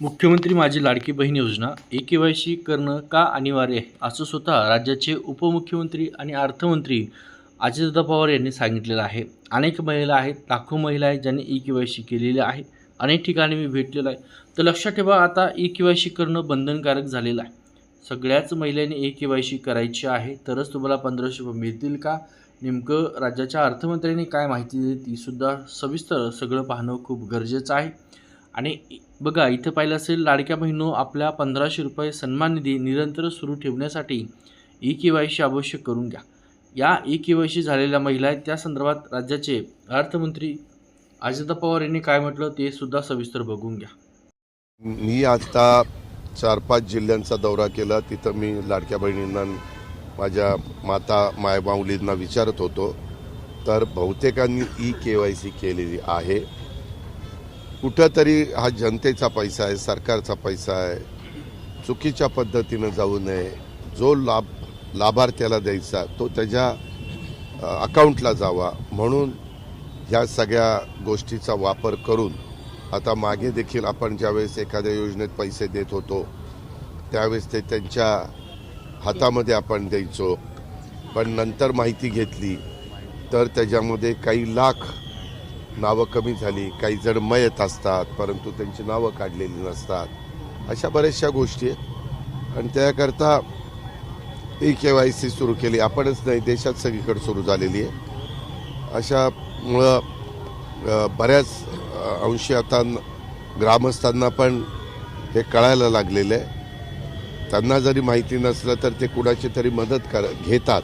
मुख्यमंत्री माझी लाडकी बहीण योजना ए के वाय सी करणं का अनिवार्य आहे असं स्वतः राज्याचे उपमुख्यमंत्री आणि अर्थमंत्री अजितदादा पवार यांनी सांगितलेलं आहे. अनेक महिला आहेत लाखो महिला आहेत ज्यांनी ई के वाय सी केलेली आहे. अनेक ठिकाणी मी भेटलेलो आहे. तर लक्षात ठेवा आता ई के वाय सी करणं बंधनकारक झालेलं आहे. सगळ्याच महिलांनी ए के वाय सी करायची आहे तरच तुम्हाला पंधराशे रुपये मिळतील का? नेमकं राज्याच्या अर्थमंत्र्यांनी काय माहिती दिली तीसुद्धा सविस्तर सगळं पाहणं खूप गरजेचं आहे. आणि बघा इथं पाहिलं असेल लाडक्या बहिणो आपल्या पंधराशे रुपये सन्मान निधी निरंतर सुरू ठेवण्यासाठी ई के वाय सी आवश्यक करून घ्या. या ई के वाय सी झालेल्या महिला आहेत. त्या संदर्भात राज्याचे अर्थमंत्री अजित पवार यांनी काय म्हटलं ते सुद्धा सविस्तर बघून घ्या. मी आता चार पाच जिल्ह्यांचा दौरा केला. तिथं मी लाडक्या बहिणींना माझ्या माता मायमाऊलींना विचारत होतो. तर बहुतेकांनी ई के वाय सी केलेली आहे. कुठंतरी हा जनतेचा पैसा आहे सरकारचा पैसा आहे. चुकीच्या पद्धतीनं जाऊ नये. जो लाभ लाभार्थ्याला द्यायचा तो त्याच्या अकाउंटला जावा. म्हणून ह्या सगळ्या गोष्टीचा वापर करून आता मागे देखील आपण ज्यावेळेस एखाद्या योजनेत पैसे देत होतो त्यावेळेस ते त्यांच्या हातामध्ये आपण द्यायचो. पण नंतर माहिती घेतली तर त्याच्यामध्ये काही लाख नावं कमी झाली काही जण मयत असतात परंतु त्यांची नावं काढलेली नसतात. अशा बऱ्याचशा गोष्टी आहेत. आणि त्याकरता ई के वाय सी सुरू केली. आपणच नाही देशात सगळीकडे सुरू झालेली आहे. अशामुळं बऱ्याच अंशी आता ग्रामस्थांना पण हे कळायला लागलेलं आहे. त्यांना जरी माहिती नसलं तर ते कुणाची तरी मदत कर घेतात.